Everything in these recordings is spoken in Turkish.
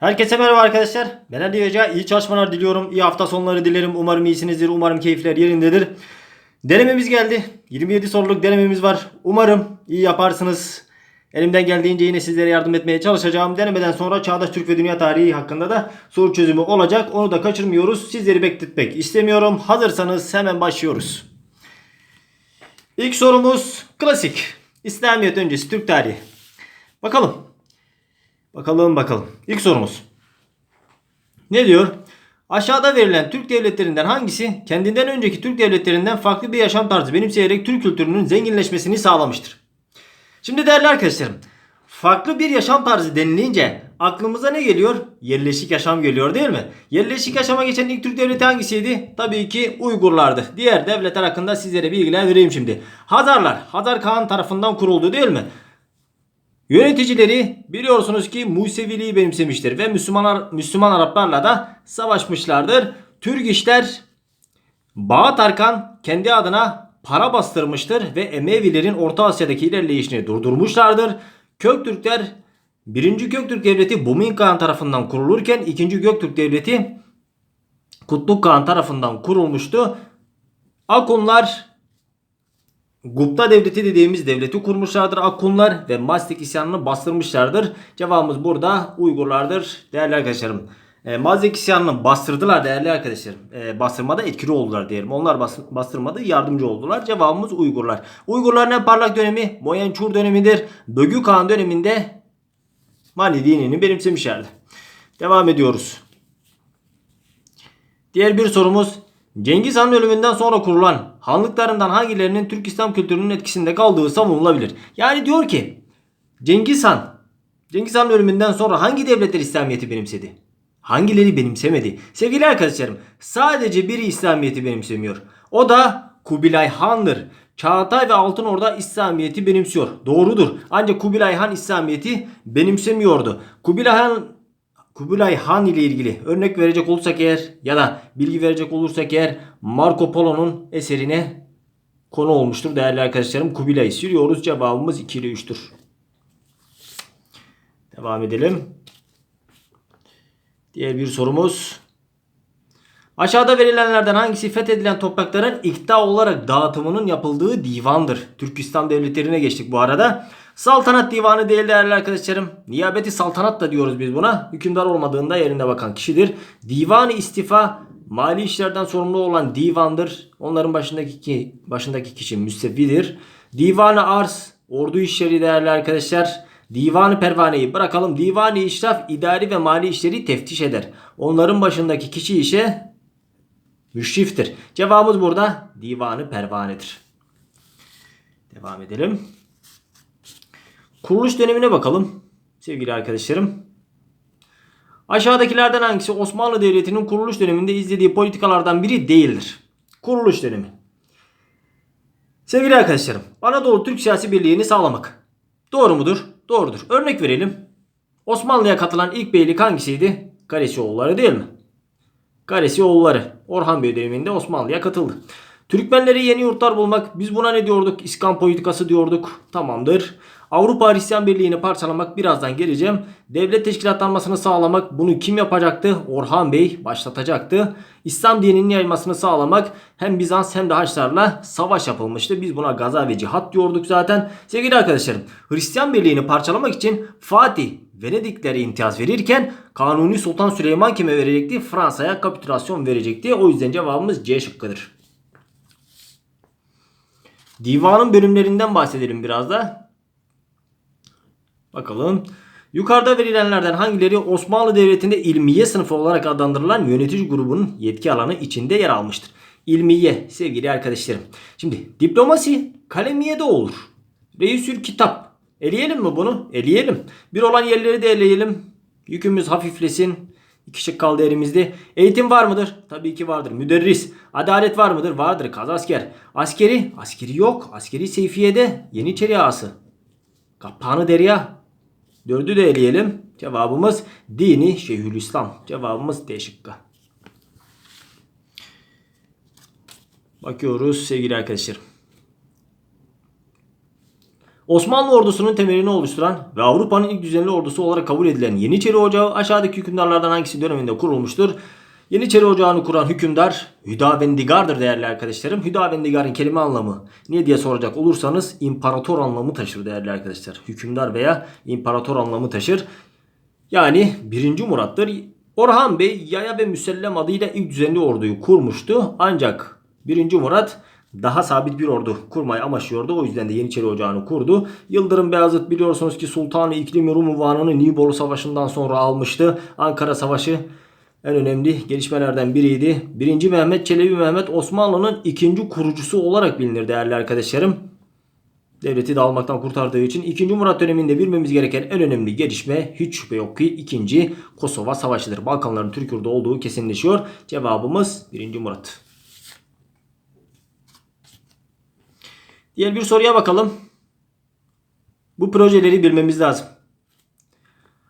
Herkese merhaba arkadaşlar. Ben Ali Hoca. İyi çalışmalar diliyorum. İyi hafta sonları dilerim. Umarım iyisinizdir. Umarım keyifler yerindedir. Denememiz geldi. 27 soruluk denememiz var. Umarım iyi yaparsınız. Elimden geldiğince yine sizlere yardım etmeye çalışacağım. Denemeden sonra Çağdaş Türk ve Dünya Tarihi hakkında da soru çözümü olacak. Onu da kaçırmıyoruz. Sizleri bekletmek istemiyorum. Hazırsanız hemen başlıyoruz. İlk sorumuz klasik. İslamiyet öncesi Türk tarihi. Bakalım. Bakalım bakalım. İlk sorumuz. Ne diyor? Aşağıda verilen Türk devletlerinden hangisi kendinden önceki Türk devletlerinden farklı bir yaşam tarzı benimseyerek Türk kültürünün zenginleşmesini sağlamıştır? Şimdi değerli arkadaşlarım, farklı bir yaşam tarzı denilince aklımıza ne geliyor? Yerleşik yaşam geliyor değil mi? Yerleşik yaşama geçen ilk Türk devleti hangisiydi? Tabii ki Uygurlardı. Diğer devletler hakkında sizlere bilgiler vereyim şimdi. Hazarlar, Hazar Kağan tarafından kuruldu değil mi? Yöneticileri biliyorsunuz ki Museviliği benimsemiştir ve Müslüman, Müslüman Araplarla da savaşmışlardır. Türk işler Bağat Arkan kendi adına para bastırmıştır ve Emevilerin Orta Asya'daki ilerleyişini durdurmuşlardır. Köktürkler 1. Göktürk Devleti Bumin Kağan tarafından kurulurken 2. Göktürk Devleti Kutluk Kağan tarafından kurulmuştu. Akunlar Gupta devleti dediğimiz devleti kurmuşlardır Akkunlar ve Mastik isyanını bastırmışlardır. Cevabımız burada Uygurlardır değerli arkadaşlarım. E, Mazdak isyanını bastırdılar değerli arkadaşlarım. E, bastırmada etkili oldular diyelim. Onlar bas, bastırmada yardımcı oldular. Cevabımız Uygurlar. Uygurların en parlak dönemi Moyençur dönemidir. Bögü Kağan döneminde Mali dinini benimsemişlerdi. Devam ediyoruz. Diğer bir sorumuz Cengiz Han'ın ölümünden sonra kurulan hanlıklarından hangilerinin Türk İslam kültürünün etkisinde kaldığı savunulabilir. Yani diyor ki Cengiz Han Cengiz Han'ın ölümünden sonra hangi devletler İslamiyet'i benimsedi? Hangileri benimsemedi? Sevgili arkadaşlarım sadece biri İslamiyet'i benimsemiyor. O da Kubilay Han'dır. Çağatay ve Altın Orda İslamiyet'i benimsiyor. Doğrudur. Ancak Kubilay Han İslamiyet'i benimsemiyordu. Kubilay Han Kubilay Han ile ilgili örnek verecek olursak eğer ya da bilgi verecek olursak eğer Marco Polo'nun eserine konu olmuştur değerli arkadaşlarım. Kubilay'ı sürüyoruz. Cevabımız 2 ile 3'tür. Devam edelim. Diğer bir sorumuz. Aşağıda verilenlerden hangisi fethedilen toprakların ikta olarak dağıtımının yapıldığı divandır? Türkistan devletlerine geçtik bu arada. Saltanat divanı değil değerli arkadaşlarım. Niyabeti saltanat da diyoruz biz buna. Hükümdar olmadığında yerinde bakan kişidir. Divanı istifa mali işlerden sorumlu olan divandır. Onların başındaki ki, başındaki kişi müstevvidir. Divanı arz ordu işleri değerli arkadaşlar. Divanı pervaneyi bırakalım. Divanı işraf idari ve mali işleri teftiş eder. Onların başındaki kişi işe müşriftir. Cevabımız burada divanı pervanedir. Devam edelim. Kuruluş dönemine bakalım sevgili arkadaşlarım. Aşağıdakilerden hangisi Osmanlı Devleti'nin kuruluş döneminde izlediği politikalardan biri değildir? Kuruluş dönemi. Sevgili arkadaşlarım, Anadolu Türk siyasi birliğini sağlamak. Doğru mudur? Doğrudur. Örnek verelim. Osmanlı'ya katılan ilk beylik hangisiydi? Karesioğulları değil mi? Karesioğulları. Orhan Bey döneminde Osmanlı'ya katıldı. Türkmenlere yeni yurtlar bulmak. Biz buna ne diyorduk? İskan politikası diyorduk. Tamamdır. Avrupa Hristiyan Birliği'ni parçalamak birazdan geleceğim. Devlet teşkilatlanmasını sağlamak bunu kim yapacaktı? Orhan Bey başlatacaktı. İslam dininin yayılmasını sağlamak hem Bizans hem de Haçlarla savaş yapılmıştı. Biz buna gaza ve cihat diyorduk zaten. Sevgili arkadaşlarım Hristiyan Birliği'ni parçalamak için Fatih Venediklere imtiyaz verirken Kanuni Sultan Süleyman kime verecekti? Fransa'ya kapitülasyon verecekti. O yüzden cevabımız C şıkkıdır. Divanın bölümlerinden bahsedelim biraz da. Bakalım. Yukarıda verilenlerden hangileri Osmanlı Devleti'nde ilmiye sınıfı olarak adlandırılan yönetici grubunun yetki alanı içinde yer almıştır? İlmiye sevgili arkadaşlarım. Şimdi diplomasi kalemiye de olur. Reisül kitap. Eleyelim mi bunu? Eleyelim. Bir olan yerleri de eleyelim. Yükümüz hafiflesin. İki şık kaldı elimizde. Eğitim var mıdır? Tabii ki vardır. Müderris. Adalet var mıdır? Vardır. Kaz asker. Askeri. Askeri yok. Askeri seyfiyede. Yeniçeri ağası. Kapağını derya. Dördü de eleyelim. Cevabımız dini Şeyhülislam. Cevabımız D şıkkı. Bakıyoruz sevgili arkadaşlar. Osmanlı ordusunun temelini oluşturan ve Avrupa'nın ilk düzenli ordusu olarak kabul edilen Yeniçeri Ocağı aşağıdaki hükümdarlardan hangisi döneminde kurulmuştur? Yeniçeri Ocağı'nı kuran hükümdar Hüdavendigar'dır değerli arkadaşlarım. Hüdavendigar'ın kelime anlamı ne diye soracak olursanız imparator anlamı taşır değerli arkadaşlar. Hükümdar veya imparator anlamı taşır. Yani 1. Murat'tır. Orhan Bey Yaya ve Müsellem adıyla ilk düzenli orduyu kurmuştu. Ancak 1. Murat daha sabit bir ordu kurmayı amaçlıyordu. O yüzden de Yeniçeri Ocağı'nı kurdu. Yıldırım Beyazıt biliyorsunuz ki Sultanı İklim Rum unvanını Nibolu Savaşı'ndan sonra almıştı. Ankara Savaşı en önemli gelişmelerden biriydi. 1. Mehmet Çelebi Mehmet Osmanlı'nın ikinci kurucusu olarak bilinir değerli arkadaşlarım. Devleti dağılmaktan kurtardığı için 2. Murat döneminde bilmemiz gereken en önemli gelişme hiç şüphe yok ki 2. Kosova Savaşı'dır. Balkanların Türk yurdu olduğu kesinleşiyor. Cevabımız 1. Murat. Diğer bir soruya bakalım. Bu projeleri bilmemiz lazım.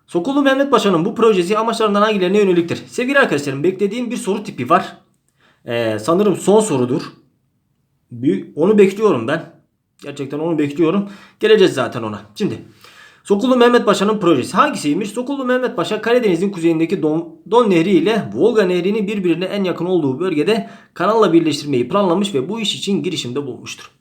Sokullu Mehmet Paşa'nın bu projesi amaçlarından hangilerine yöneliktir? Sevgili arkadaşlarım beklediğim bir soru tipi var. Ee, sanırım son sorudur. Büyük, onu bekliyorum ben. Gerçekten onu bekliyorum. Geleceğiz zaten ona. Şimdi Sokullu Mehmet Paşa'nın projesi hangisiymiş? Sokullu Mehmet Paşa Karadeniz'in kuzeyindeki Don, Don Nehri ile Volga Nehri'nin birbirine en yakın olduğu bölgede kanalla birleştirmeyi planlamış ve bu iş için girişimde bulmuştur.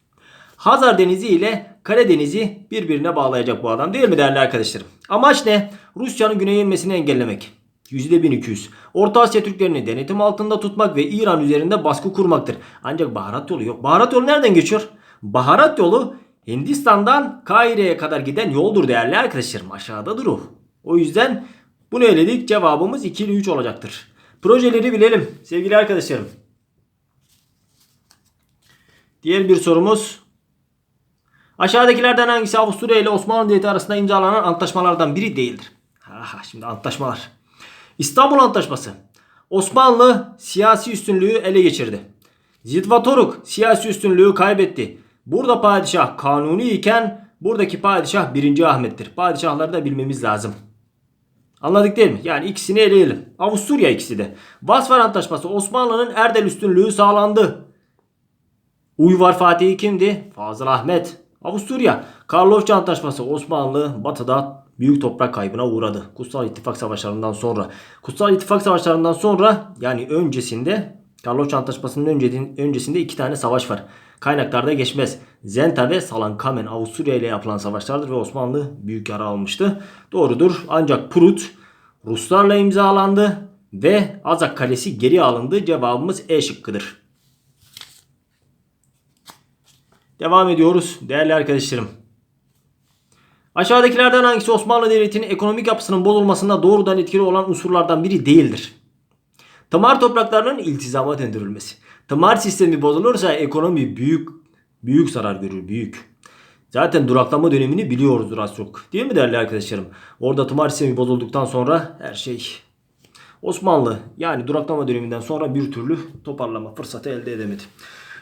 Hazar Denizi ile Karadeniz'i birbirine bağlayacak bu adam değil mi değerli arkadaşlarım? Amaç ne? Rusya'nın güneye inmesini engellemek. %1200. Orta Asya Türklerini denetim altında tutmak ve İran üzerinde baskı kurmaktır. Ancak baharat yolu yok. Baharat yolu nereden geçiyor? Baharat yolu Hindistan'dan Kahire'ye kadar giden yoldur değerli arkadaşlarım. Aşağıdadır o. O yüzden bunu eledik. Cevabımız 2 ile 3 olacaktır. Projeleri bilelim sevgili arkadaşlarım. Diğer bir sorumuz. Aşağıdakilerden hangisi Avusturya ile Osmanlı Devleti arasında imzalanan antlaşmalardan biri değildir? Aha, şimdi antlaşmalar. İstanbul Antlaşması. Osmanlı siyasi üstünlüğü ele geçirdi. Zitvatoruk siyasi üstünlüğü kaybetti. Burada padişah kanuni iken buradaki padişah 1. Ahmet'tir. Padişahları da bilmemiz lazım. Anladık değil mi? Yani ikisini eleyelim. Avusturya ikisi de. Vasfar Antlaşması Osmanlı'nın Erdel üstünlüğü sağlandı. Uyvar Fatih'i kimdi? Fazıl Ahmet. Avusturya. Karlofça Antlaşması Osmanlı batıda büyük toprak kaybına uğradı. Kutsal İttifak Savaşlarından sonra. Kutsal İttifak Savaşlarından sonra yani öncesinde Karlofça Antlaşması'nın öncesinde iki tane savaş var. Kaynaklarda geçmez. Zenta ve Salankamen Avusturya ile yapılan savaşlardır ve Osmanlı büyük yara almıştı. Doğrudur. Ancak Prut Ruslarla imzalandı ve Azak Kalesi geri alındı. Cevabımız E şıkkıdır. Devam ediyoruz değerli arkadaşlarım. Aşağıdakilerden hangisi Osmanlı Devleti'nin ekonomik yapısının bozulmasında doğrudan etkili olan unsurlardan biri değildir? Tımar topraklarının iltizama döndürülmesi. Tımar sistemi bozulursa ekonomi büyük büyük zarar görür büyük. Zaten duraklama dönemini biliyoruzdur az çok. Değil mi değerli arkadaşlarım? Orada tımar sistemi bozulduktan sonra her şey Osmanlı yani duraklama döneminden sonra bir türlü toparlama fırsatı elde edemedi.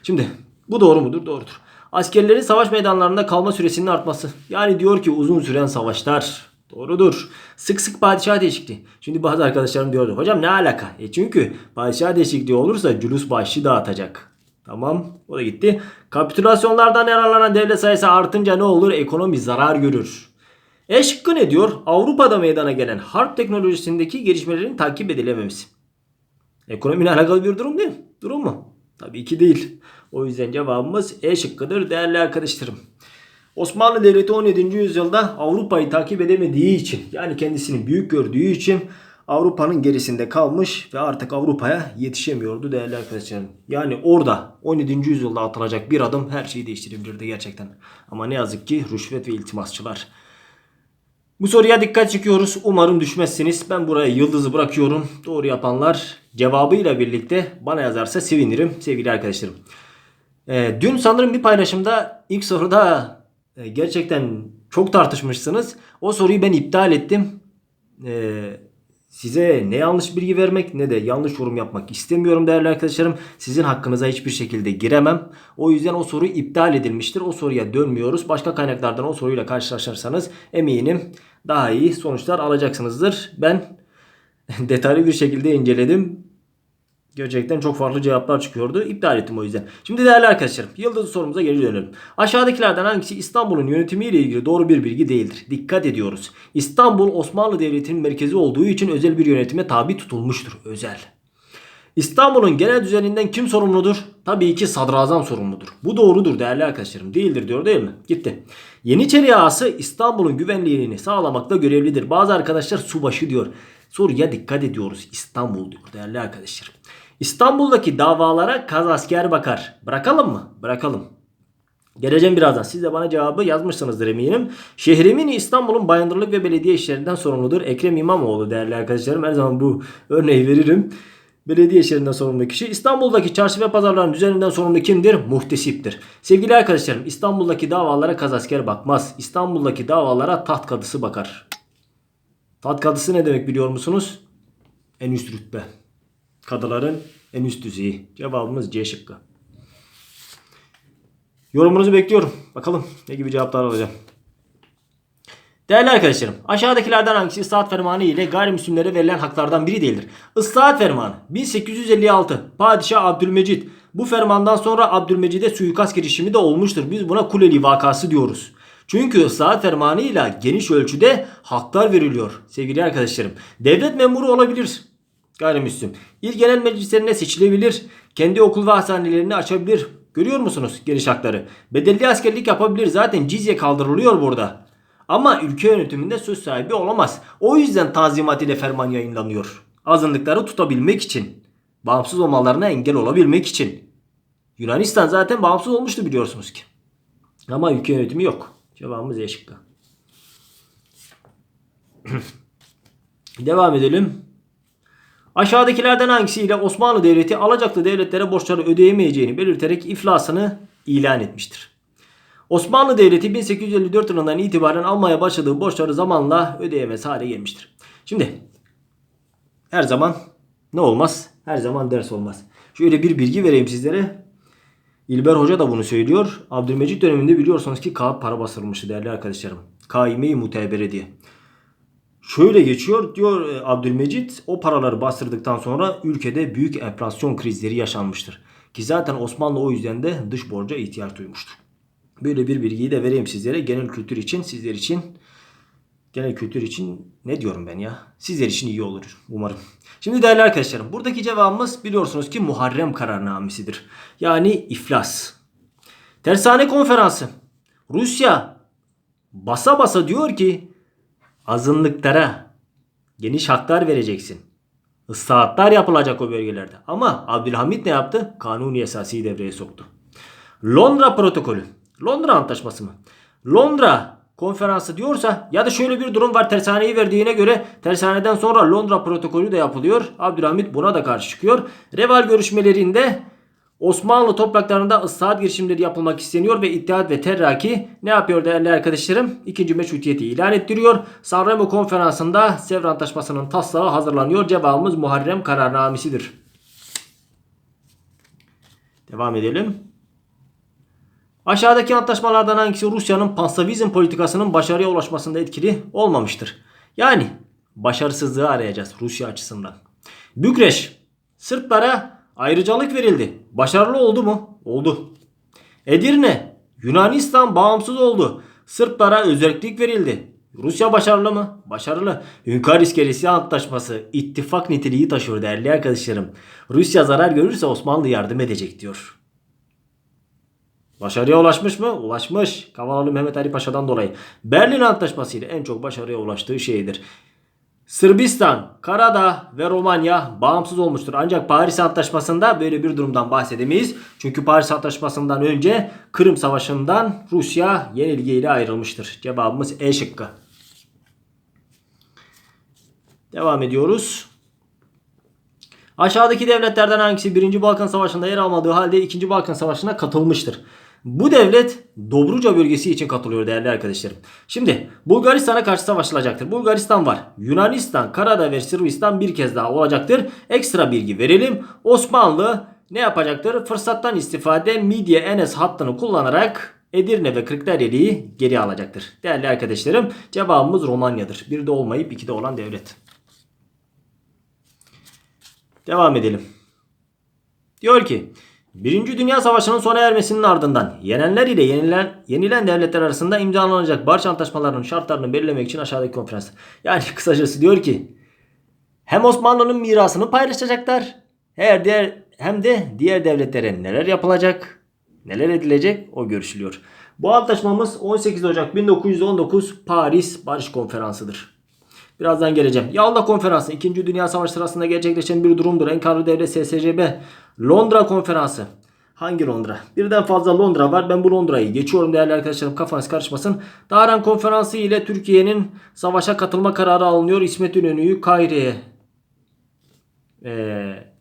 Şimdi bu doğru mudur? Doğrudur. Askerlerin savaş meydanlarında kalma süresinin artması. Yani diyor ki uzun süren savaşlar. Doğrudur. Sık sık padişah değişikliği. Şimdi bazı arkadaşlarım diyordu. Hocam ne alaka? E çünkü padişah değişikliği olursa cülus bahşişi dağıtacak. Tamam. O da gitti. Kapitülasyonlardan yararlanan devlet sayısı artınca ne olur? Ekonomi zarar görür. E şıkkı ne diyor? Avrupa'da meydana gelen harp teknolojisindeki gelişmelerin takip edilememesi. Ekonomiyle alakalı bir durum değil. Durum mu? Tabii ki değil. O yüzden cevabımız E şıkkıdır değerli arkadaşlarım. Osmanlı Devleti 17. yüzyılda Avrupa'yı takip edemediği için yani kendisini büyük gördüğü için Avrupa'nın gerisinde kalmış ve artık Avrupa'ya yetişemiyordu değerli arkadaşlarım. Yani orada 17. yüzyılda atılacak bir adım her şeyi değiştirebilirdi gerçekten. Ama ne yazık ki rüşvet ve iltimasçılar. Bu soruya dikkat çekiyoruz. Umarım düşmezsiniz. Ben buraya yıldızı bırakıyorum. Doğru yapanlar cevabıyla birlikte bana yazarsa sevinirim sevgili arkadaşlarım. Ee, dün sanırım bir paylaşımda ilk soruda e, gerçekten çok tartışmışsınız. O soruyu ben iptal ettim. Ee, size ne yanlış bilgi vermek ne de yanlış yorum yapmak istemiyorum değerli arkadaşlarım. Sizin hakkınıza hiçbir şekilde giremem. O yüzden o soru iptal edilmiştir. O soruya dönmüyoruz. Başka kaynaklardan o soruyla karşılaşırsanız eminim daha iyi sonuçlar alacaksınızdır. Ben detaylı bir şekilde inceledim. Gerçekten çok farklı cevaplar çıkıyordu. İptal ettim o yüzden. Şimdi değerli arkadaşlarım yıldız sorumuza geri dönelim. Aşağıdakilerden hangisi İstanbul'un yönetimiyle ilgili doğru bir bilgi değildir? Dikkat ediyoruz. İstanbul Osmanlı Devleti'nin merkezi olduğu için özel bir yönetime tabi tutulmuştur. Özel. İstanbul'un genel düzeninden kim sorumludur? Tabii ki sadrazam sorumludur. Bu doğrudur değerli arkadaşlarım. Değildir diyor değil mi? Gitti. Yeniçeri ağası İstanbul'un güvenliğini sağlamakta görevlidir. Bazı arkadaşlar subaşı diyor. Soruya dikkat ediyoruz. İstanbul diyor değerli arkadaşlarım. İstanbul'daki davalara kaz asker bakar. Bırakalım mı? Bırakalım. Geleceğim birazdan. Siz de bana cevabı yazmışsınızdır eminim. Şehrimin İstanbul'un bayındırlık ve belediye işlerinden sorumludur. Ekrem İmamoğlu değerli arkadaşlarım. Her zaman bu örneği veririm. Belediye işlerinden sorumlu kişi. İstanbul'daki çarşı ve pazarların düzeninden sorumlu kimdir? Muhtesiptir. Sevgili arkadaşlarım İstanbul'daki davalara kazasker bakmaz. İstanbul'daki davalara taht kadısı bakar. Taht kadısı ne demek biliyor musunuz? En üst rütbe. Kadıların en üst düzeyi. Cevabımız C şıkkı. Yorumunuzu bekliyorum. Bakalım ne gibi cevaplar alacağım. Değerli arkadaşlarım, aşağıdakilerden hangisi ıslahat fermanı ile gayrimüslimlere verilen haklardan biri değildir? Islahat fermanı 1856 Padişah Abdülmecit. Bu fermandan sonra Abdülmecid'e suikast girişimi de olmuştur. Biz buna Kuleli vakası diyoruz. Çünkü ıslahat fermanı ile geniş ölçüde haklar veriliyor sevgili arkadaşlarım. Devlet memuru olabilir gayrimüslim. İl genel meclislerine seçilebilir. Kendi okul ve hastanelerini açabilir. Görüyor musunuz geniş hakları? Bedelli askerlik yapabilir. Zaten cizye kaldırılıyor burada. Ama ülke yönetiminde söz sahibi olamaz. O yüzden tanzimat ile ferman yayınlanıyor. Azınlıkları tutabilmek için. Bağımsız olmalarına engel olabilmek için. Yunanistan zaten bağımsız olmuştu biliyorsunuz ki. Ama ülke yönetimi yok. Cevabımız E. Devam edelim. Aşağıdakilerden hangisiyle Osmanlı Devleti alacaklı devletlere borçları ödeyemeyeceğini belirterek iflasını ilan etmiştir? Osmanlı Devleti 1854 yılından itibaren almaya başladığı borçları zamanla ödeyemez hale gelmiştir. Şimdi her zaman ne olmaz? Her zaman ders olmaz. Şöyle bir bilgi vereyim sizlere. İlber Hoca da bunu söylüyor. Abdülmecit döneminde biliyorsunuz ki kağıt para basılmıştı değerli arkadaşlarım. Kaime-i mutebere diye. Şöyle geçiyor diyor e, Abdülmecit o paraları bastırdıktan sonra ülkede büyük enflasyon krizleri yaşanmıştır. Ki zaten Osmanlı o yüzden de dış borca ihtiyaç duymuştur. Böyle bir bilgiyi de vereyim sizlere genel kültür için sizler için genel kültür için ne diyorum ben ya? Sizler için iyi olur umarım. Şimdi değerli arkadaşlarım buradaki cevabımız biliyorsunuz ki Muharrem kararnamesidir. Yani iflas. Tersane konferansı. Rusya basa basa diyor ki azınlıklara geniş haklar vereceksin. Islahatlar yapılacak o bölgelerde. Ama Abdülhamit ne yaptı? Kanuni esası devreye soktu. Londra protokolü. Londra antlaşması mı? Londra konferansı diyorsa ya da şöyle bir durum var tersaneyi verdiğine göre tersaneden sonra Londra protokolü de yapılıyor. Abdülhamit buna da karşı çıkıyor. Reval görüşmelerinde Osmanlı topraklarında ıslahat girişimleri yapılmak isteniyor ve İttihat ve Terraki ne yapıyor değerli arkadaşlarım? İkinci meşrutiyeti ilan ettiriyor. Sanremo konferansında Sevr Antlaşması'nın taslağı hazırlanıyor. Cevabımız Muharrem kararnamesidir. Devam edelim. Aşağıdaki antlaşmalardan hangisi Rusya'nın panslavizm politikasının başarıya ulaşmasında etkili olmamıştır? Yani başarısızlığı arayacağız Rusya açısından. Bükreş Sırplara ayrıcalık verildi. Başarılı oldu mu? Oldu. Edirne Yunanistan bağımsız oldu. Sırplara özellik verildi. Rusya başarılı mı? Başarılı. Hünkar İskelesi Antlaşması ittifak niteliği taşıyor değerli arkadaşlarım. Rusya zarar görürse Osmanlı yardım edecek diyor. Başarıya ulaşmış mı? Ulaşmış. Kavalalı Mehmet Ali Paşa'dan dolayı. Berlin Antlaşması ile en çok başarıya ulaştığı şeydir. Sırbistan, Karadağ ve Romanya bağımsız olmuştur. Ancak Paris Antlaşması'nda böyle bir durumdan bahsedemeyiz. Çünkü Paris Antlaşması'ndan önce Kırım Savaşı'ndan Rusya yenilgiyle ayrılmıştır. Cevabımız E şıkkı. Devam ediyoruz. Aşağıdaki devletlerden hangisi 1. Balkan Savaşı'nda yer almadığı halde 2. Balkan Savaşı'na katılmıştır? Bu devlet Dobruca bölgesi için katılıyor değerli arkadaşlarım. Şimdi Bulgaristan'a karşı savaşılacaktır. Bulgaristan var. Yunanistan, Karadağ ve Sırbistan bir kez daha olacaktır. Ekstra bilgi verelim. Osmanlı ne yapacaktır? Fırsattan istifade Midye Enes hattını kullanarak Edirne ve Kırklareli'yi geri alacaktır. Değerli arkadaşlarım cevabımız Romanya'dır. Bir de olmayıp iki de olan devlet. Devam edelim. Diyor ki Birinci Dünya Savaşı'nın sona ermesinin ardından yenenler ile yenilen, yenilen devletler arasında imzalanacak barış antlaşmalarının şartlarını belirlemek için aşağıdaki konferans. Yani kısacası diyor ki hem Osmanlı'nın mirasını paylaşacaklar her diğer, hem de diğer devletlere neler yapılacak, neler edilecek o görüşülüyor. Bu antlaşmamız 18 Ocak 1919 Paris Barış Konferansı'dır. Birazdan geleceğim. Yalda Konferansı 2. Dünya Savaşı sırasında gerçekleşen bir durumdur. Enkarlı Devlet SSCB Londra Konferansı. Hangi Londra? Birden fazla Londra var. Ben bu Londra'yı geçiyorum değerli arkadaşlarım. Kafanız karışmasın. Dahran Konferansı ile Türkiye'nin savaşa katılma kararı alınıyor. İsmet İnönü'yü Kaire'ye eee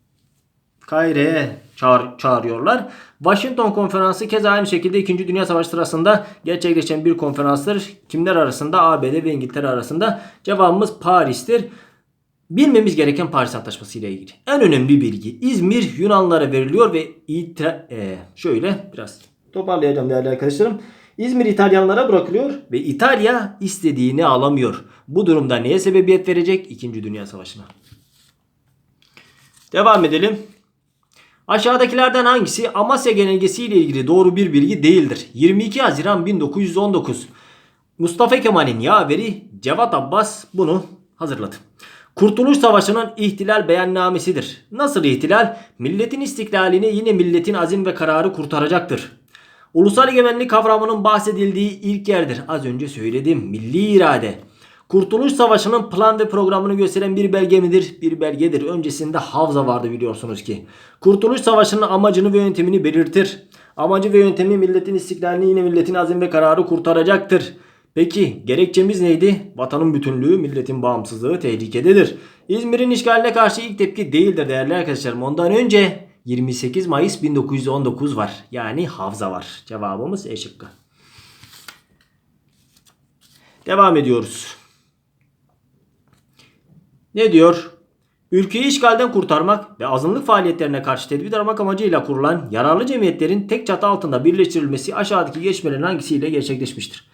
Kaire'ye çağır, çağırıyorlar. Washington konferansı keza aynı şekilde 2. Dünya Savaşı sırasında gerçekleşen bir konferanstır. Kimler arasında? ABD ve İngiltere arasında. Cevabımız Paris'tir. Bilmemiz gereken Paris Antlaşması ile ilgili. En önemli bilgi İzmir Yunanlılara veriliyor ve ita- e, şöyle biraz toparlayacağım değerli arkadaşlarım. İzmir İtalyanlara bırakılıyor ve İtalya istediğini alamıyor. Bu durumda neye sebebiyet verecek? 2. Dünya Savaşı'na. Devam edelim. Aşağıdakilerden hangisi Amasya Genelgesi ile ilgili doğru bir bilgi değildir? 22 Haziran 1919 Mustafa Kemal'in yaveri Cevat Abbas bunu hazırladı. Kurtuluş Savaşı'nın ihtilal beyannamesidir. Nasıl ihtilal? Milletin istiklalini yine milletin azim ve kararı kurtaracaktır. Ulusal egemenlik kavramının bahsedildiği ilk yerdir. Az önce söyledim. Milli irade. Kurtuluş Savaşı'nın plan ve programını gösteren bir belge midir? Bir belgedir. Öncesinde Havza vardı biliyorsunuz ki. Kurtuluş Savaşı'nın amacını ve yöntemini belirtir. Amacı ve yöntemi milletin istiklalini yine milletin azim ve kararı kurtaracaktır. Peki gerekçemiz neydi? Vatanın bütünlüğü, milletin bağımsızlığı tehlikededir. İzmir'in işgaline karşı ilk tepki değildir değerli arkadaşlarım. Ondan önce 28 Mayıs 1919 var. Yani Havza var. Cevabımız E şıkkı. Devam ediyoruz. Ne diyor? Ülkeyi işgalden kurtarmak ve azınlık faaliyetlerine karşı tedbir aramak amacıyla kurulan yararlı cemiyetlerin tek çatı altında birleştirilmesi aşağıdaki geçmelerin hangisiyle gerçekleşmiştir?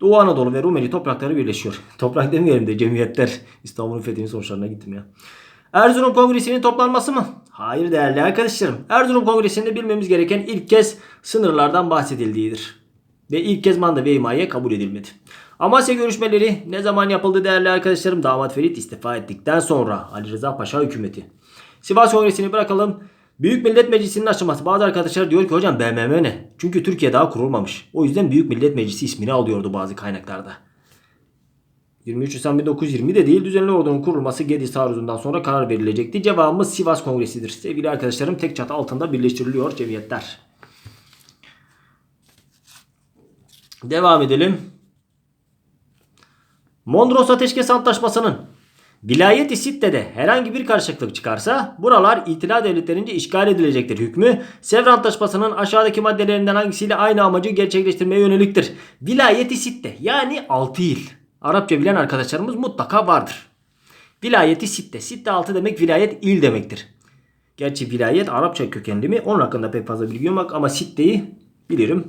Doğu Anadolu ve Rumeli toprakları birleşiyor. Toprak demeyelim de cemiyetler. İstanbul'un fethinin sonuçlarına gittim ya. Erzurum Kongresi'nin toplanması mı? Hayır değerli arkadaşlarım. Erzurum Kongresi'nde bilmemiz gereken ilk kez sınırlardan bahsedildiğidir. Ve ilk kez manda ve kabul edilmedi. Amasya görüşmeleri ne zaman yapıldı değerli arkadaşlarım? Damat Ferit istifa ettikten sonra Ali Rıza Paşa hükümeti. Sivas Kongresi'ni bırakalım. Büyük Millet Meclisi'nin açılması. Bazı arkadaşlar diyor ki hocam BMM ne? Çünkü Türkiye daha kurulmamış. O yüzden Büyük Millet Meclisi ismini alıyordu bazı kaynaklarda. 23 Nisan 1920 de değil düzenli ordunun kurulması Gediz taarruzundan sonra karar verilecekti. Cevabımız Sivas Kongresi'dir. Sevgili arkadaşlarım tek çatı altında birleştiriliyor cemiyetler. Devam edelim. Mondros Ateşkes Antlaşması'nın Vilayet-i Sitte'de herhangi bir karışıklık çıkarsa buralar itila devletlerince işgal edilecektir hükmü. Sevr Antlaşması'nın aşağıdaki maddelerinden hangisiyle aynı amacı gerçekleştirmeye yöneliktir? Vilayet-i Sitte yani 6 il. Arapça bilen arkadaşlarımız mutlaka vardır. Vilayeti Sitte. Sitte 6 demek vilayet il demektir. Gerçi vilayet Arapça kökenli mi? Onun hakkında pek fazla bilgim yok ama Sitte'yi bilirim.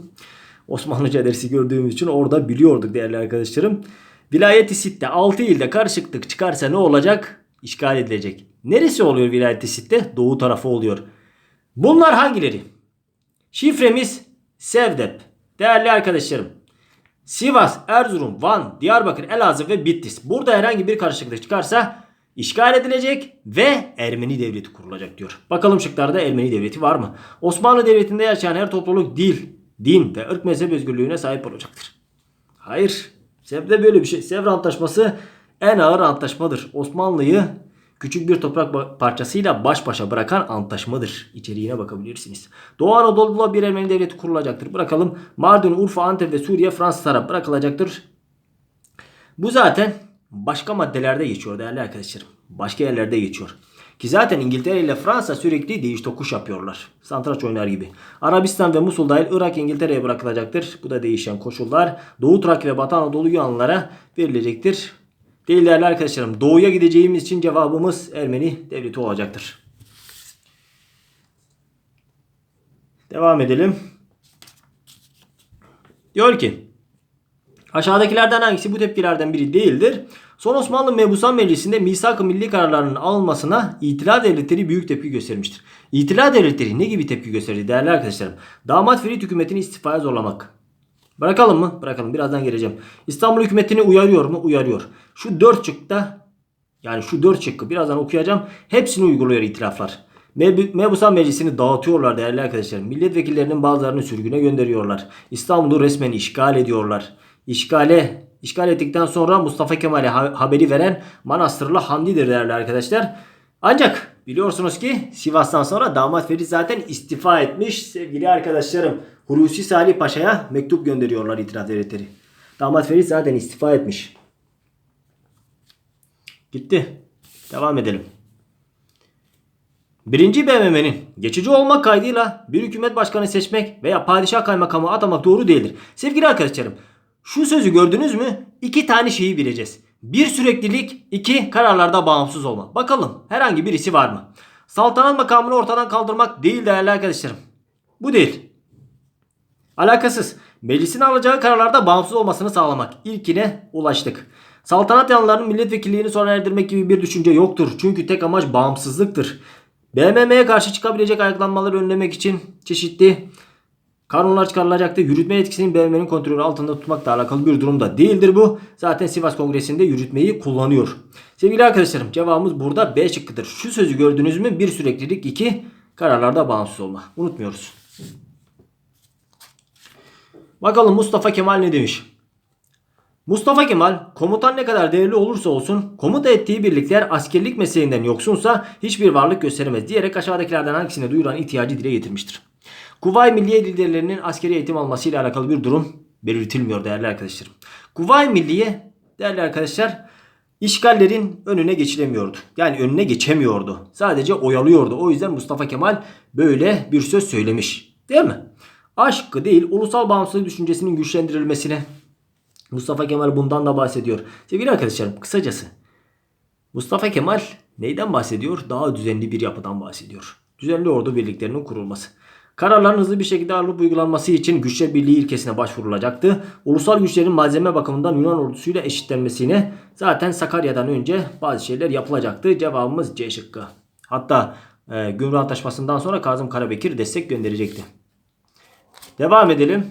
Osmanlıca dersi gördüğümüz için orada biliyorduk değerli arkadaşlarım. Vilayeti Sitte 6 ilde karışıklık çıkarsa ne olacak? İşgal edilecek. Neresi oluyor Vilayeti Sitte? Doğu tarafı oluyor. Bunlar hangileri? Şifremiz Sevdep. Değerli arkadaşlarım. Sivas, Erzurum, Van, Diyarbakır, Elazığ ve Bitlis. Burada herhangi bir karışıklık çıkarsa işgal edilecek ve Ermeni devleti kurulacak diyor. Bakalım şıklarda Ermeni devleti var mı? Osmanlı Devleti'nde yaşayan her topluluk dil, din ve ırk mezhep özgürlüğüne sahip olacaktır. Hayır. Sevde böyle bir şey. Sevr Antlaşması en ağır antlaşmadır. Osmanlı'yı küçük bir toprak parçasıyla baş başa bırakan antlaşmadır. İçeriğine bakabilirsiniz. Doğu Anadolu'da bir Ermeni devleti kurulacaktır. Bırakalım. Mardin, Urfa, Antep ve Suriye Fransız taraf bırakılacaktır. Bu zaten başka maddelerde geçiyor değerli arkadaşlarım. Başka yerlerde geçiyor. Ki zaten İngiltere ile Fransa sürekli değiş tokuş yapıyorlar. Santraç oynar gibi. Arabistan ve Musul dahil Irak İngiltere'ye bırakılacaktır. Bu da değişen koşullar. Doğu Trakya ve Batı Anadolu Yunanlılara verilecektir. Değil değerli arkadaşlarım. Doğuya gideceğimiz için cevabımız Ermeni devleti olacaktır. Devam edelim. Diyor ki Aşağıdakilerden hangisi bu tepkilerden biri değildir? Son Osmanlı Mebusan Meclisi'nde misak-ı milli kararlarının alınmasına İtilaf devletleri büyük tepki göstermiştir. İtilaf devletleri ne gibi tepki gösterdi değerli arkadaşlarım? Damat Ferit hükümetini istifaya zorlamak. Bırakalım mı? Bırakalım. Birazdan geleceğim. İstanbul hükümetini uyarıyor mu? Uyarıyor. Şu dört şıkta yani şu dört şıkkı birazdan okuyacağım. Hepsini uyguluyor itilaflar. Meb- Mebusan Meclisi'ni dağıtıyorlar değerli arkadaşlar. Milletvekillerinin bazılarını sürgüne gönderiyorlar. İstanbul'u resmen işgal ediyorlar. İşgale, işgal ettikten sonra Mustafa Kemal'e ha- haberi veren Manastırlı Hamdi'dir değerli arkadaşlar. Ancak biliyorsunuz ki Sivas'tan sonra damat Ferit zaten istifa etmiş sevgili arkadaşlarım. Hulusi Salih Paşa'ya mektup gönderiyorlar itiraf devletleri. Damat Ferit zaten istifa etmiş. Gitti. Devam edelim. Birinci BMM'nin geçici olmak kaydıyla bir hükümet başkanı seçmek veya padişah kaymakamı atamak doğru değildir. Sevgili arkadaşlarım şu sözü gördünüz mü? İki tane şeyi bileceğiz. Bir süreklilik, iki kararlarda bağımsız olma. Bakalım herhangi birisi var mı? Saltanat makamını ortadan kaldırmak değil değerli arkadaşlarım. Bu değil. Alakasız. Meclisin alacağı kararlarda bağımsız olmasını sağlamak. İlkine ulaştık. Saltanat yanlarının milletvekilliğini sona erdirmek gibi bir düşünce yoktur. Çünkü tek amaç bağımsızlıktır. BMM'ye karşı çıkabilecek ayaklanmaları önlemek için çeşitli kanunlar çıkarılacaktır. Yürütme yetkisini BMM'nin kontrolü altında tutmakla alakalı bir durumda değildir bu. Zaten Sivas Kongresi'nde yürütmeyi kullanıyor. Sevgili arkadaşlarım cevabımız burada B şıkkıdır. Şu sözü gördünüz mü? Bir süreklilik, iki kararlarda bağımsız olma. Unutmuyoruz. Bakalım Mustafa Kemal ne demiş? Mustafa Kemal komutan ne kadar değerli olursa olsun komuta ettiği birlikler askerlik mesleğinden yoksunsa hiçbir varlık gösteremez diyerek aşağıdakilerden hangisine duyuran ihtiyacı dile getirmiştir. Kuvayi Milliye liderlerinin askeri eğitim almasıyla alakalı bir durum belirtilmiyor değerli arkadaşlarım. Kuvayi Milliye değerli arkadaşlar işgallerin önüne geçilemiyordu. Yani önüne geçemiyordu. Sadece oyalıyordu. O yüzden Mustafa Kemal böyle bir söz söylemiş. Değil mi? Aşkı değil ulusal bağımsızlık düşüncesinin güçlendirilmesine Mustafa Kemal bundan da bahsediyor. Sevgili arkadaşlarım kısacası Mustafa Kemal neyden bahsediyor? Daha düzenli bir yapıdan bahsediyor. Düzenli ordu birliklerinin kurulması. Kararların hızlı bir şekilde alıp uygulanması için güçler birliği ilkesine başvurulacaktı. Ulusal güçlerin malzeme bakımından Yunan ordusuyla eşitlenmesine zaten Sakarya'dan önce bazı şeyler yapılacaktı. Cevabımız C şıkkı. Hatta e, Gümrük Antlaşması'ndan sonra Kazım Karabekir destek gönderecekti. Devam edelim.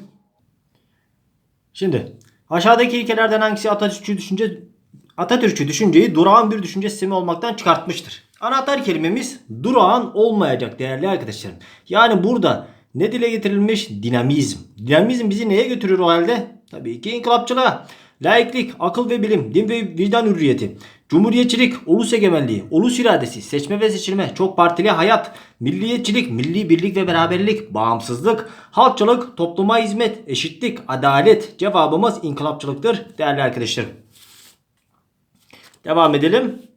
Şimdi aşağıdaki ilkelerden hangisi Atatürkçü düşünce Atatürkçü düşünceyi durağan bir düşünce sistemi olmaktan çıkartmıştır? Anahtar kelimemiz durağan olmayacak değerli arkadaşlarım. Yani burada ne dile getirilmiş? Dinamizm. Dinamizm bizi neye götürür o halde? Tabii ki inkılapçılığa. Laiklik, akıl ve bilim, din ve vicdan hürriyeti, cumhuriyetçilik, ulus egemenliği, ulus iradesi, seçme ve seçilme, çok partili hayat, milliyetçilik, milli birlik ve beraberlik, bağımsızlık, halkçılık, topluma hizmet, eşitlik, adalet. Cevabımız inkılapçılıktır değerli arkadaşlarım. Devam edelim.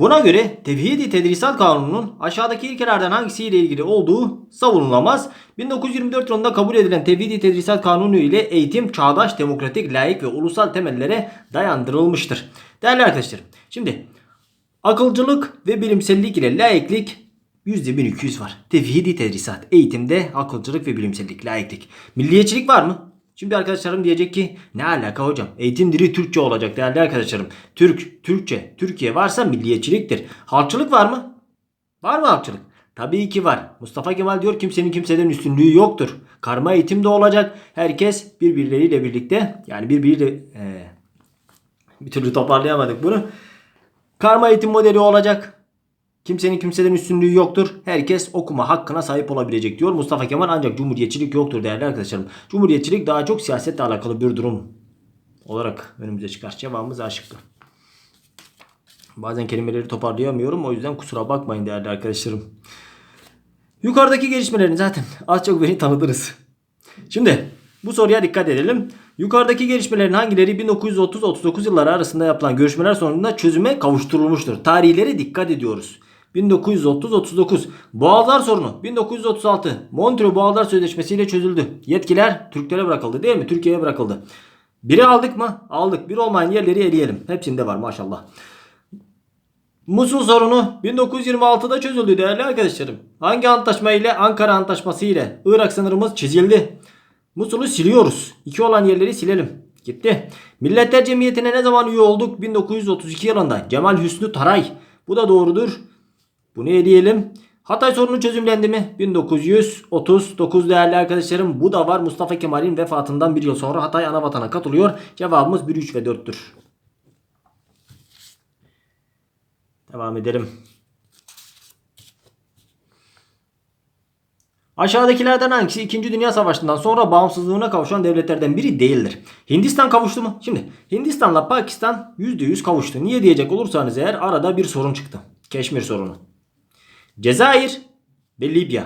Buna göre Tevhidi Tedrisat Kanunu'nun aşağıdaki ilkelerden hangisiyle ilgili olduğu savunulamaz. 1924 yılında kabul edilen Tevhidi Tedrisat Kanunu ile eğitim çağdaş, demokratik, layık ve ulusal temellere dayandırılmıştır. Değerli arkadaşlarım, şimdi akılcılık ve bilimsellik ile layıklık %1200 var. Tevhidi Tedrisat, eğitimde akılcılık ve bilimsellik, layıklık. Milliyetçilik var mı? Şimdi arkadaşlarım diyecek ki ne alaka hocam? Eğitim dili Türkçe olacak değerli arkadaşlarım. Türk, Türkçe, Türkiye varsa milliyetçiliktir. Halkçılık var mı? Var mı halkçılık? Tabii ki var. Mustafa Kemal diyor kimsenin kimseden üstünlüğü yoktur. Karma eğitim de olacak. Herkes birbirleriyle birlikte yani birbiriyle ee, bir türlü toparlayamadık bunu. Karma eğitim modeli olacak. Kimsenin kimseden üstünlüğü yoktur. Herkes okuma hakkına sahip olabilecek diyor Mustafa Kemal ancak cumhuriyetçilik yoktur değerli arkadaşlarım. Cumhuriyetçilik daha çok siyasetle alakalı bir durum olarak önümüze çıkar. Cevabımız A. Bazen kelimeleri toparlayamıyorum o yüzden kusura bakmayın değerli arkadaşlarım. Yukarıdaki gelişmelerin zaten az çok beni tanıdınız. Şimdi bu soruya dikkat edelim. Yukarıdaki gelişmelerin hangileri 1930-39 yılları arasında yapılan görüşmeler sonunda çözüme kavuşturulmuştur? Tarihlere dikkat ediyoruz. 1930-39 Boğazlar sorunu 1936 Montreux Boğazlar Sözleşmesi ile çözüldü. Yetkiler Türklere bırakıldı değil mi? Türkiye'ye bırakıldı. Biri aldık mı? Aldık. Bir olmayan yerleri eleyelim. Hepsinde var maşallah. Musul sorunu 1926'da çözüldü değerli arkadaşlarım. Hangi antlaşma ile? Ankara Antlaşması ile Irak sınırımız çizildi. Musul'u siliyoruz. İki olan yerleri silelim. Gitti. Milletler Cemiyeti'ne ne zaman üye olduk? 1932 yılında. Cemal Hüsnü Taray. Bu da doğrudur. Bunu eleyelim. Hatay sorunu çözümlendi mi? 1939 değerli arkadaşlarım. Bu da var. Mustafa Kemal'in vefatından bir yıl sonra Hatay anavatana katılıyor. Cevabımız 1, 3 ve 4'tür. Devam edelim. Aşağıdakilerden hangisi 2. Dünya Savaşı'ndan sonra bağımsızlığına kavuşan devletlerden biri değildir? Hindistan kavuştu mu? Şimdi Hindistan'la Pakistan %100 kavuştu. Niye diyecek olursanız eğer arada bir sorun çıktı. Keşmir sorunu. Cezayir ve Libya.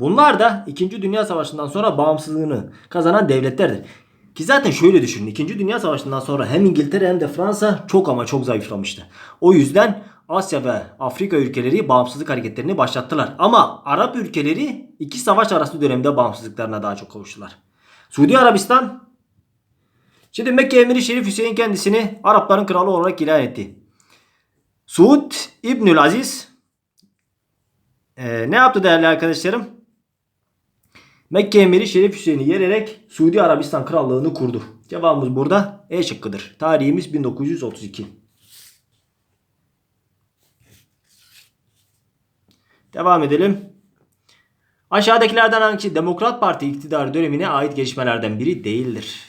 Bunlar da 2. Dünya Savaşı'ndan sonra bağımsızlığını kazanan devletlerdir. Ki zaten şöyle düşünün. 2. Dünya Savaşı'ndan sonra hem İngiltere hem de Fransa çok ama çok zayıflamıştı. O yüzden Asya ve Afrika ülkeleri bağımsızlık hareketlerini başlattılar. Ama Arap ülkeleri iki savaş arası dönemde bağımsızlıklarına daha çok kavuştular. Suudi Arabistan Şimdi Mekke Emiri Şerif Hüseyin kendisini Arapların kralı olarak ilan etti. Suud İbnül Aziz ee, ne yaptı değerli arkadaşlarım? Mekke Emiri Şerif Hüseyin'i yererek Suudi Arabistan Krallığını kurdu. Cevabımız burada E şıkkıdır. Tarihimiz 1932. Devam edelim. Aşağıdakilerden hangisi Demokrat Parti iktidar dönemine ait gelişmelerden biri değildir?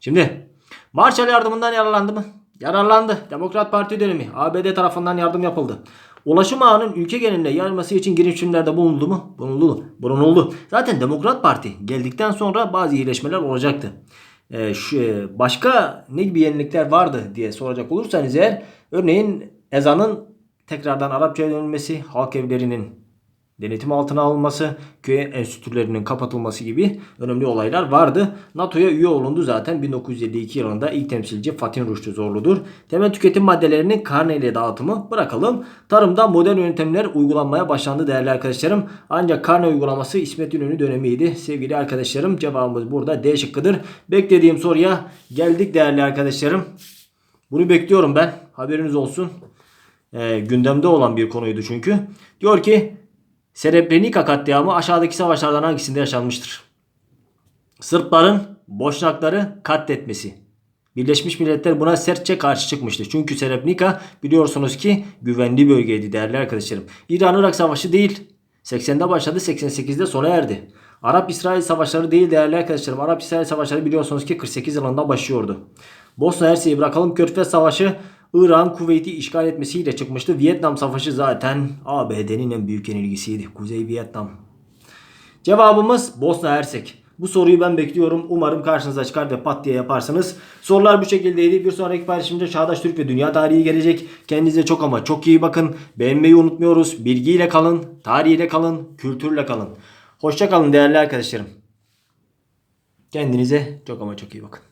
Şimdi Marshall yardımından yararlandı mı? Yararlandı. Demokrat Parti dönemi ABD tarafından yardım yapıldı. Ulaşım ağının ülke genelinde yayılması için girişimlerde bulundu mu? Bulundu. Bulunuldu. Zaten Demokrat Parti geldikten sonra bazı iyileşmeler olacaktı. Ee, şu, başka ne gibi yenilikler vardı diye soracak olursanız eğer örneğin ezanın tekrardan Arapçaya dönülmesi, halk evlerinin denetim altına alınması, köy enstitülerinin kapatılması gibi önemli olaylar vardı. NATO'ya üye olundu zaten 1952 yılında ilk temsilci Fatih Ruştu Zorlu'dur. Temel tüketim maddelerinin karneyle dağıtımı bırakalım. Tarımda modern yöntemler uygulanmaya başlandı değerli arkadaşlarım. Ancak karne uygulaması İsmet İnönü dönemiydi. Sevgili arkadaşlarım cevabımız burada D şıkkıdır. Beklediğim soruya geldik değerli arkadaşlarım. Bunu bekliyorum ben. Haberiniz olsun. E, gündemde olan bir konuydu çünkü. Diyor ki Srebrenica katliamı aşağıdaki savaşlardan hangisinde yaşanmıştır? Sırpların Boşnakları katletmesi. Birleşmiş Milletler buna sertçe karşı çıkmıştı. Çünkü Srebrenica biliyorsunuz ki güvenli bölgeydi değerli arkadaşlarım. İran-Irak savaşı değil. 80'de başladı 88'de sona erdi. Arap-İsrail savaşları değil değerli arkadaşlarım. Arap-İsrail savaşları biliyorsunuz ki 48 yılında başlıyordu. Bosna Hersek'i bırakalım. Körfez Savaşı İran Kuveyt'i işgal etmesiyle çıkmıştı. Vietnam Savaşı zaten ABD'nin en büyük yenilgisiydi. Kuzey Vietnam. Cevabımız Bosna Hersek. Bu soruyu ben bekliyorum. Umarım karşınıza çıkar ve pat diye yaparsınız. Sorular bu şekildeydi. Bir sonraki paylaşımda Çağdaş Türk ve Dünya Tarihi gelecek. Kendinize çok ama çok iyi bakın. Beğenmeyi unutmuyoruz. Bilgiyle kalın, tarihiyle kalın, kültürle kalın. Hoşça kalın değerli arkadaşlarım. Kendinize çok ama çok iyi bakın.